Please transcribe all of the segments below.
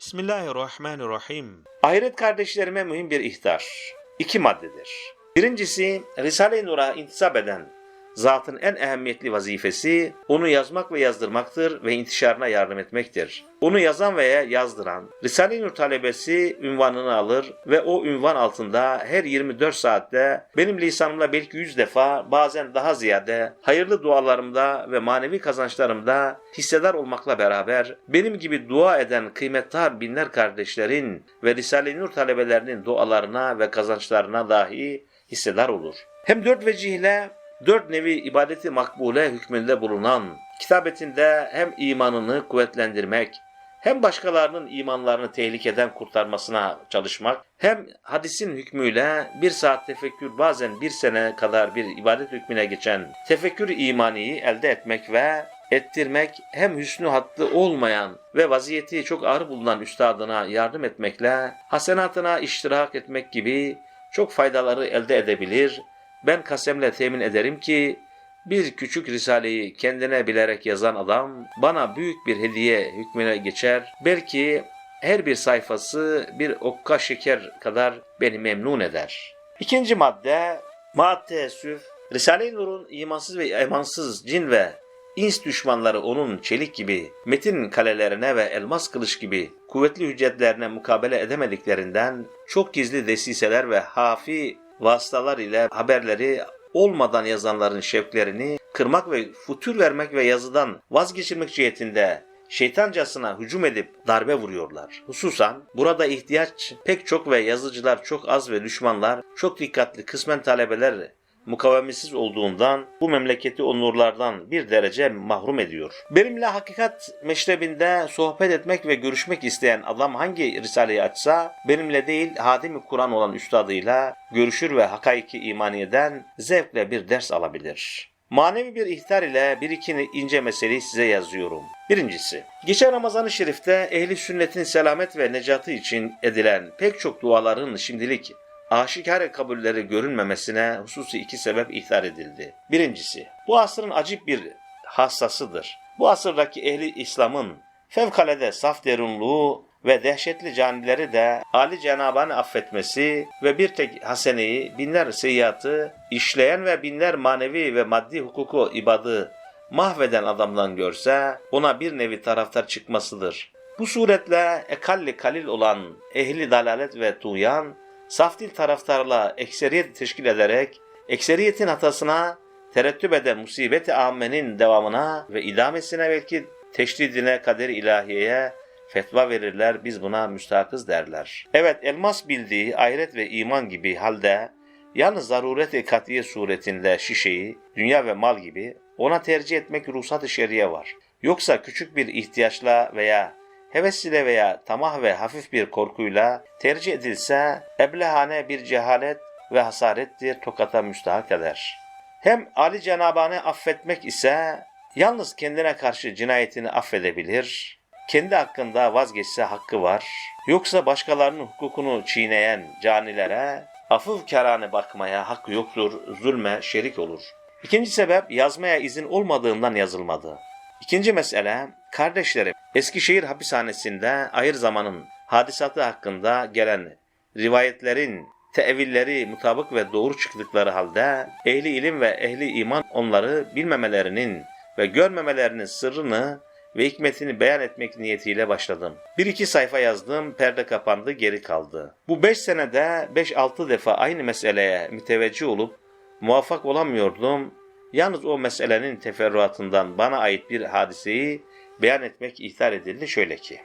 Bismillahirrahmanirrahim. Ahiret kardeşlerime mühim bir ihtar. İki maddedir. Birincisi, Risale-i Nur'a intisap eden zatın en ehemmiyetli vazifesi onu yazmak ve yazdırmaktır ve intişarına yardım etmektir. Onu yazan veya yazdıran Risale-i Nur talebesi ünvanını alır ve o ünvan altında her 24 saatte benim lisanımla belki 100 defa bazen daha ziyade hayırlı dualarımda ve manevi kazançlarımda hissedar olmakla beraber benim gibi dua eden kıymetli binler kardeşlerin ve Risale-i Nur talebelerinin dualarına ve kazançlarına dahi hissedar olur. Hem dört vecihle dört nevi ibadeti makbule hükmünde bulunan kitabetinde hem imanını kuvvetlendirmek, hem başkalarının imanlarını tehlikeden kurtarmasına çalışmak, hem hadisin hükmüyle bir saat tefekkür bazen bir sene kadar bir ibadet hükmüne geçen tefekkür imaniyi elde etmek ve ettirmek hem hüsnü hattı olmayan ve vaziyeti çok ağır bulunan üstadına yardım etmekle hasenatına iştirak etmek gibi çok faydaları elde edebilir. Ben kasemle temin ederim ki bir küçük risaleyi kendine bilerek yazan adam bana büyük bir hediye hükmüne geçer. Belki her bir sayfası bir okka şeker kadar beni memnun eder. İkinci madde maat teessüf Risale-i Nur'un imansız ve emansız cin ve ins düşmanları onun çelik gibi metin kalelerine ve elmas kılıç gibi kuvvetli hüccetlerine mukabele edemediklerinden çok gizli desiseler ve hafi vasıtalar ile haberleri olmadan yazanların şevklerini kırmak ve futur vermek ve yazıdan vazgeçirmek cihetinde şeytancasına hücum edip darbe vuruyorlar. Hususan burada ihtiyaç pek çok ve yazıcılar çok az ve düşmanlar çok dikkatli kısmen talebeler mukavemesiz olduğundan bu memleketi o nurlardan bir derece mahrum ediyor. Benimle hakikat meşrebinde sohbet etmek ve görüşmek isteyen adam hangi risaleyi açsa benimle değil hadimi Kur'an olan üstadıyla görüşür ve hakaiki imaniyeden zevkle bir ders alabilir. Manevi bir ihtar ile bir iki ince meseleyi size yazıyorum. Birincisi, geçen Ramazan-ı Şerif'te ehli sünnetin selamet ve necatı için edilen pek çok duaların şimdilik aşikare kabulleri görünmemesine hususi iki sebep ihtar edildi. Birincisi, bu asrın acip bir hassasıdır. Bu asırdaki ehli İslam'ın fevkalade saf derunluğu ve dehşetli canileri de Ali Cenab'ın affetmesi ve bir tek haseneyi, binler seyyiatı işleyen ve binler manevi ve maddi hukuku ibadı mahveden adamdan görse ona bir nevi taraftar çıkmasıdır. Bu suretle ekalli kalil olan ehli dalalet ve tuğyan safdil taraftarla ekseriyet teşkil ederek ekseriyetin hatasına terettüp eden musibeti ammenin devamına ve idamesine belki teşridine kader ilahiyeye fetva verirler biz buna müstahakız derler. Evet elmas bildiği ahiret ve iman gibi halde yalnız zaruret-i katiye suretinde şişeyi dünya ve mal gibi ona tercih etmek ruhsat-ı şeriye var. Yoksa küçük bir ihtiyaçla veya heves ile veya tamah ve hafif bir korkuyla tercih edilse eblehane bir cehalet ve hasarettir tokata müstahak eder. Hem Ali Cenabane affetmek ise yalnız kendine karşı cinayetini affedebilir, kendi hakkında vazgeçse hakkı var, yoksa başkalarının hukukunu çiğneyen canilere afıv kerane bakmaya hakkı yoktur, zulme şerik olur. İkinci sebep yazmaya izin olmadığından yazılmadı. İkinci mesele, kardeşlerim Eskişehir hapishanesinde ahir zamanın hadisatı hakkında gelen rivayetlerin tevilleri mutabık ve doğru çıktıkları halde ehli ilim ve ehli iman onları bilmemelerinin ve görmemelerinin sırrını ve hikmetini beyan etmek niyetiyle başladım. Bir iki sayfa yazdım, perde kapandı, geri kaldı. Bu beş senede beş altı defa aynı meseleye müteveccih olup muvaffak olamıyordum. Yalnız o meselenin teferruatından bana ait bir hadiseyi beyan etmek ihtar edildi şöyle ki.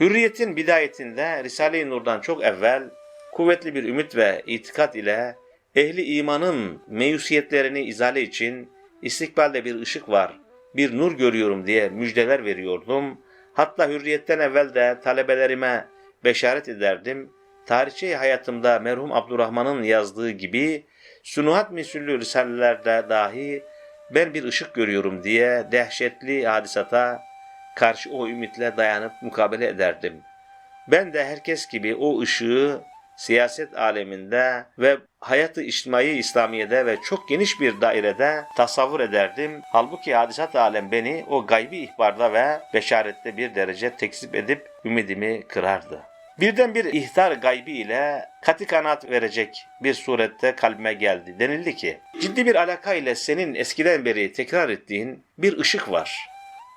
Hürriyetin bidayetinde Risale-i Nur'dan çok evvel kuvvetli bir ümit ve itikat ile ehli imanın meyusiyetlerini izale için istikbalde bir ışık var, bir nur görüyorum diye müjdeler veriyordum. Hatta hürriyetten evvel de talebelerime beşaret ederdim. Tarihçi hayatımda merhum Abdurrahman'ın yazdığı gibi sunuhat misüllü risalelerde dahi ben bir ışık görüyorum diye dehşetli hadisata karşı o ümitle dayanıp mukabele ederdim. Ben de herkes gibi o ışığı siyaset aleminde ve hayatı içtimai İslamiye'de ve çok geniş bir dairede tasavvur ederdim. Halbuki hadisat alem beni o gaybi ihbarda ve beşarette bir derece tekzip edip ümidimi kırardı. Birden bir ihtar gaybi ile kati kanaat verecek bir surette kalbime geldi. Denildi ki, ciddi bir alaka ile senin eskiden beri tekrar ettiğin bir ışık var.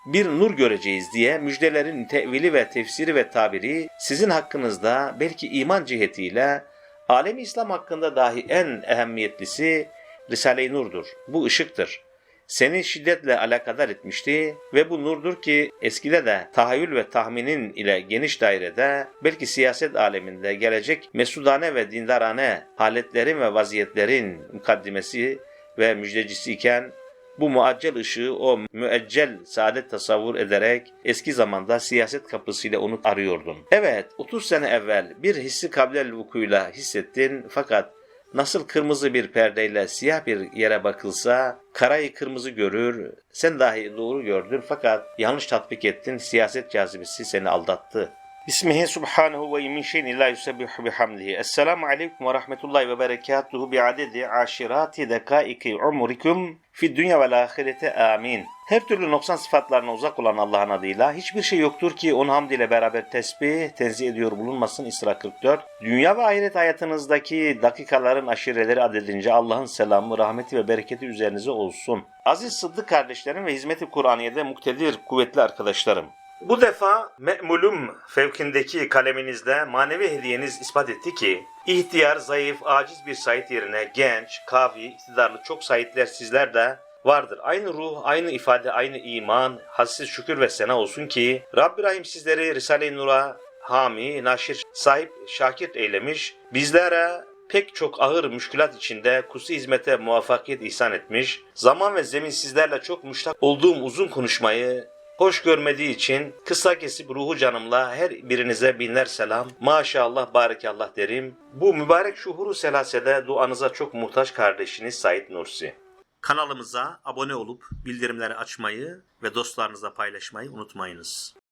Bir nur göreceğiz diye müjdelerin tevili ve tefsiri ve tabiri sizin hakkınızda belki iman cihetiyle alemi İslam hakkında dahi en ehemmiyetlisi Risale-i Nur'dur. Bu ışıktır seni şiddetle alakadar etmişti ve bu nurdur ki eskide de tahayyül ve tahminin ile geniş dairede belki siyaset aleminde gelecek mesudane ve dindarane haletlerin ve vaziyetlerin mukaddimesi ve müjdecisi iken bu muaccel ışığı o müeccel saadet tasavvur ederek eski zamanda siyaset kapısıyla onu arıyordun. Evet 30 sene evvel bir hissi kablel vukuyla hissettin fakat Nasıl kırmızı bir perdeyle siyah bir yere bakılsa karayı kırmızı görür, sen dahi doğru gördün fakat yanlış tatbik ettin, siyaset cazibesi seni aldattı. Bismihi subhanahu ve min şeyin la yusebbihu bihamdihi. Esselamu aleyküm ve rahmetullahi ve berekatuhu bi adedi aşirati dekaiki umrikum fi dünya ve ahirete amin. Her türlü noksan sıfatlarına uzak olan Allah'ın adıyla hiçbir şey yoktur ki onu hamd ile beraber tesbih, tenzih ediyor bulunmasın İsra 44. Dünya ve ahiret hayatınızdaki dakikaların aşireleri adedince Allah'ın selamı, rahmeti ve bereketi üzerinize olsun. Aziz Sıddık kardeşlerim ve hizmeti Kur'aniye'de muktedir, kuvvetli arkadaşlarım. Bu defa me'mulum fevkindeki kaleminizle manevi hediyeniz ispat etti ki, ihtiyar, zayıf, aciz bir Said yerine genç, kavi, iktidarlı çok Saidler sizler de vardır. Aynı ruh, aynı ifade, aynı iman, hassiz şükür ve sena olsun ki, Rabbi Rahim sizleri Risale-i Nur'a hami, naşir, sahip, şakir eylemiş, bizlere pek çok ağır müşkülat içinde kusi hizmete muvaffakiyet ihsan etmiş, zaman ve zemin sizlerle çok müştak olduğum uzun konuşmayı hoş görmediği için kısa kesip ruhu canımla her birinize binler selam, maşallah barekallah derim. Bu mübarek şuhuru selasede duanıza çok muhtaç kardeşiniz Said Nursi. Kanalımıza abone olup bildirimleri açmayı ve dostlarınızla paylaşmayı unutmayınız.